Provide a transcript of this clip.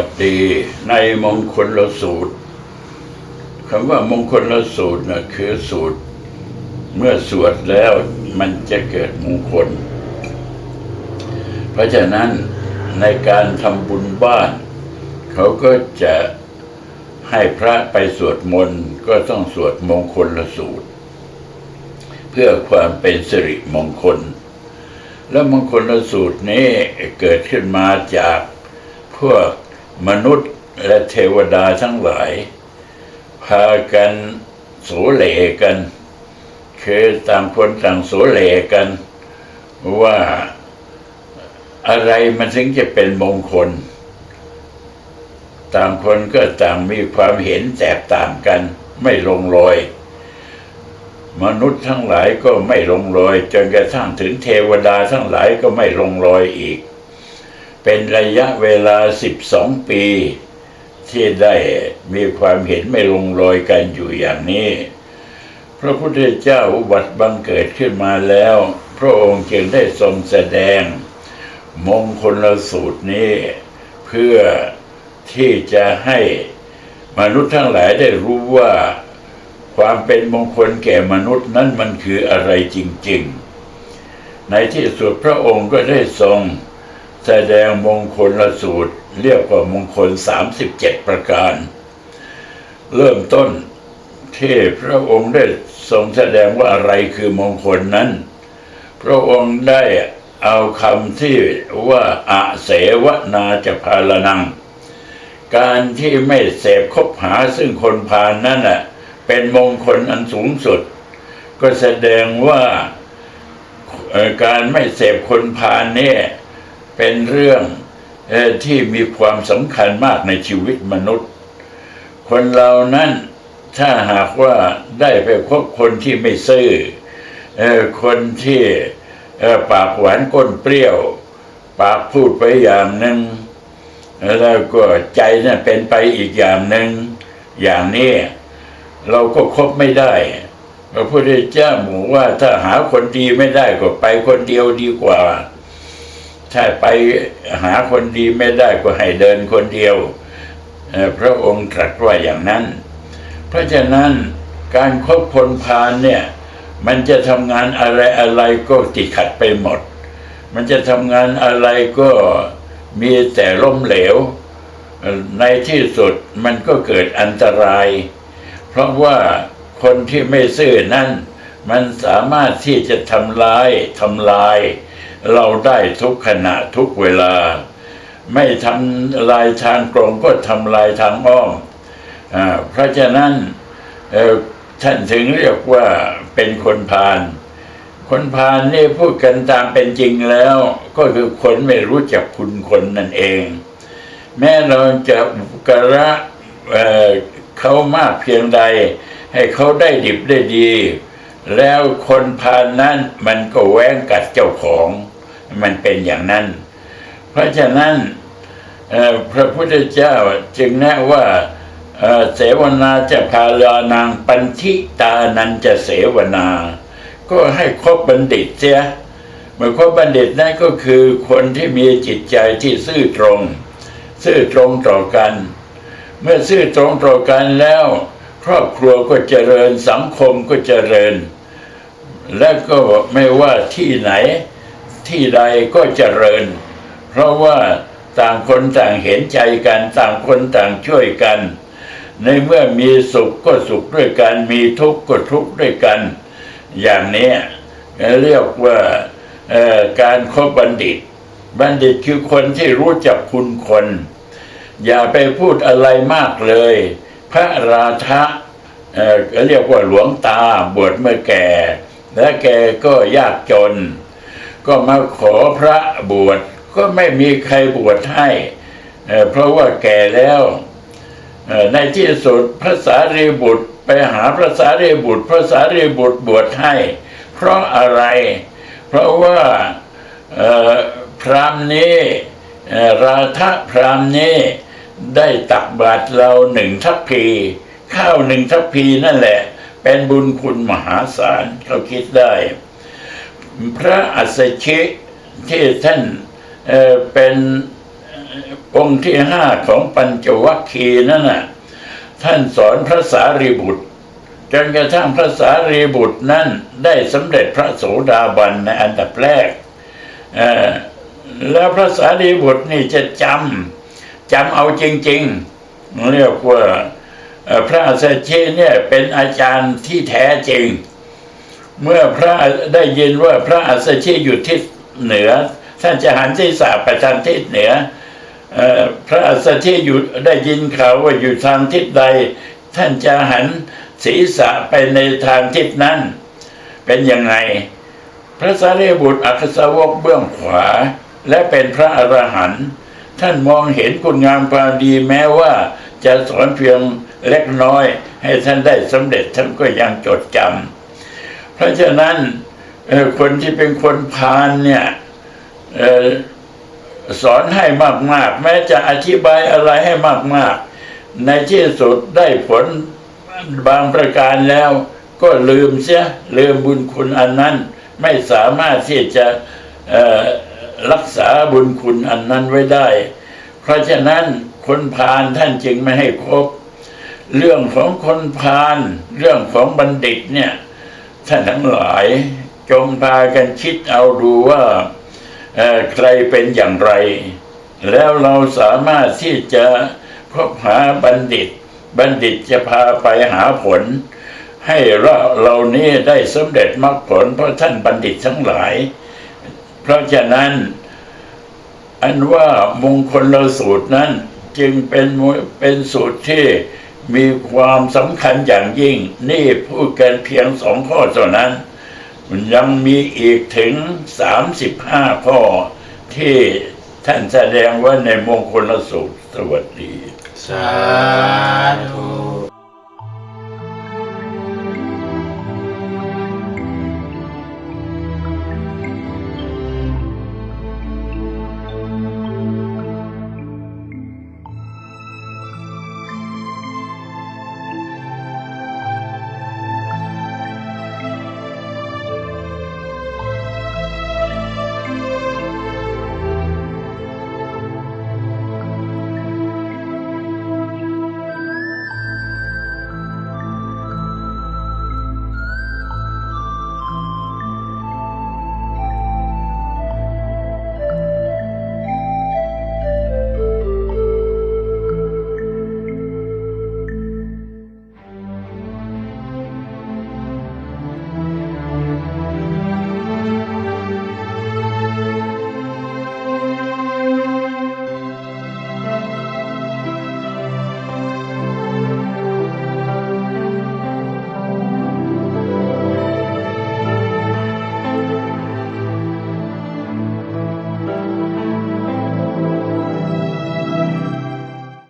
วัสดีในมงคลละสูตรคำว่ามงคลละสูตรนะคือสูตร เมื่อสวดแล้วมันจะเกิดมงคล เพราะฉะนั้นในการทำบุญบ้าน เขาก็จะให้พระไปสวดมนต์ก็ต้องสวดมงคลละสูตร เพื่อความเป็นสิริมงคล แล้วมงคลละสูตรนี้เกิดขึ้นมาจากพวก มนุษย์และเทวดาทั้งหลาย พากันโสเลกัน คือต่างคนต่างโสเลกัน ว่าอะไรมันถึงจะเป็นมงคล ต่างคนก็ต่างมีความเห็นแตกต่างกันไม่ลงรอย มนุษย์ทั้งหลายก็ไม่ลงรอย จนกระทั่งถึงเทวดาทั้งหลายก็ไม่ลงรอยอีก เป็นระยะเวลา 12 ปี ที่ได้มีความเห็นไม่ลงรอยกันอยู่อย่างนี้ พระพุทธเจ้าอุบัติบังเกิดขึ้นมาแล้ว พระองค์จึงได้ทรงแสดง มงคลสูตรนี้ เพื่อที่จะให้มนุษย์ทั้งหลายได้รู้ว่าความเป็นมงคลแก่มนุษย์นั้นมันคืออะไรจริง ๆ ในที่สุดพระองค์ก็ได้ทรง แสดงมงคลละสูตร เรียกว่ามงคล 37 ประการ เริ่มต้นที่พระองค์ได้ทรงแสดงว่าอะไรคือมงคลนั้น พระองค์ได้เอาคำที่ว่าอาเสวนาจะพาลนัง การที่ไม่เสพคบหาซึ่งคนพาลนนั่นน่ะเป็นมงคลอันสูงสุด ก็แสดงว่าการไม่เสพคนพาลเนี่ย เป็นเรื่องที่มีความสำคัญมากในชีวิตมนุษย์ คนเรานั้นถ้าหากว่าได้ไปคบคนที่ไม่ซื่อคนที่ปากหวานก้นเปรี้ยว ปากพูดไปอย่างหนึ่งแล้วก็ใจน่ะเป็นไปอีกอย่างหนึ่งอย่างนี้เราก็คบไม่ได้พระพุทธเจ้าบอกว่าถ้าหาคนดีไม่ได้ก็ไปคนเดียวดีกว่า ถ้าไปหาคนดีไม่ได้ก็ให้เดินคนเดียวพระองค์ตรัสว่าอย่างนั้น เพราะฉะนั้นการคบคนพาลเนี่ยมันจะทำงานอะไรอะไรก็ติดขัดไปหมด มันจะทำงานอะไรก็มีแต่ล้มเหลว ในที่สุดมันก็เกิดอันตราย เพราะว่าคนที่ไม่ซื่อนั้น มันสามารถที่จะทำร้ายทำลาย เราได้ทุกขณะทุกเวลา ไม่ทำลายทางตรงก็ทำลายทางอ้อมอเพราะฉะนั้นท่านถึงเรียกว่าเป็นคนพาลคนพาลนี่พูดกันตามเป็นจริงแล้ว ก็คือคนไม่รู้จักคุณคนนั่นเอง แม้เราจะกระเเขามากเพียงใด ให้เขาได้ดิบได้ดี แล้วคนพาลนั้นมันก็แว้งกัดเจ้าของ มันเป็นอย่างนั้น เพราะฉะนั้นพระพุทธเจ้าจึงแนะว่าเสวนาจะพาลานางปันทิตานันจะเสวนา ก็ให้คบบัณฑิตเสียเมื่อคบบัณฑิตนั่นก็คือคนที่มีจิตใจที่ซื่อตรง ซื่อตรงต่อกัน เมื่อซื่อตรงต่อกันแล้ว ครอบครัวก็เจริญสังคมก็เจริญ และก็ไม่ว่าที่ไหนที่ใดก็เจริญ เพราะว่าต่างคนต่างเห็นใจกันต่างคนต่างช่วยกัน ในเมื่อมีสุขก็สุขด้วยกัน มีทุกข์ก็ทุกข์ด้วยกัน อย่างนี้เรียกว่าการคบบัณฑิต บัณฑิตคือคนที่รู้จักคุณคน อย่าไปพูดอะไรมากเลย พระราชะเเรียกว่าหลวงตาบวชเมื่อแก่ และแกก็ยากจน ก็มาขอพระบวชก็ไม่มีใครบวชให้ เพราะว่าแก่แล้วในที่สุดพระสารีบุตรไปหาพระสารีบุตร พระสารีบุตรบวชให้ เพราะอะไร เพราะว่าพรามนี้ราธะพรามนี้ได้ตักบาตรเราหนึ่งทัพพี ข้าวหนึ่งทัพพีนั่นแหละ เป็นบุญคุณมหาศาลเขาคิดได้ พระอัสสชิที่ท่านเเป็นองค์ที่ห้าของปัญจวัคคีย์นั่นน่ะท่านสอนพระสารีบุตรจนกระทั่งพระสารีบุตรนั้นได้สำเร็จพระโสดาบันในอันดับแรก แล้วพระสารีบุตรนี่จะจำจำเอาจริง ๆ เรียกว่า พระอัสสชิเนี่ยเป็นอาจารย์ที่แท้จริง เมื่อพระได้ยินว่าพระอัสสชิอยู่ทิศเหนือ ท่านจะหันศีรษะไปทางทิศเหนืออพระอัสสชิอยู่ได้ยินข่าวว่าอยู่ทางทิศใด ท่านจะหันศีรษะไปในทางทิศนั้น เป็นยังไง พระสารีบุตรอักษาวกเบื้องขวา และเป็นพระอรหันต์ท่านมองเห็นคุณงามความดีแม้ว่าจะสอนเพียง เล็กน้อย ให้ท่านได้สำเร็จท่านก็ยังจดจำเพราะฉะนั้นคนที่เป็นคนพาลเนี่ยสอนให้มาก ๆ แม้จะอธิบายอะไรให้มาก ๆ ในที่สุดได้ผลบางประการแล้ว ก็ลืมเสียลืมบุญคุณอันนั้น ไม่สามารถที่จะรักษาบุญคุณอันนั้นไว้ได้ เพราะฉะนั้นคนพาลท่านจึงไม่ให้ครบ เรื่องของคนพาลเรื่องของบัณฑิตเนี่ยท่านทั้งหลายจงพากันคิดเอาดูว่าใครเป็นอย่างไร แล้วเราสามารถที่จะพบหาบัณฑิต บัณฑิตจะพาไปหาผล ให้เราเรานี้ได้สำเร็จมรรคผล เพราะท่านบัณฑิตทั้งหลาย เพราะฉะนั้น อันว่ามงคลเราสูตรนั้นจึงเป็นเป็นสูตรที่ มีความสำคัญอย่างยิ่ง นี่พูดกันเพียงสองข้อเท่านั้น ยังมีอีกถึงสามสิบห้าข้อที่ท่านแสดงไว่าในมงคลสูตรสวัสดี สาธุ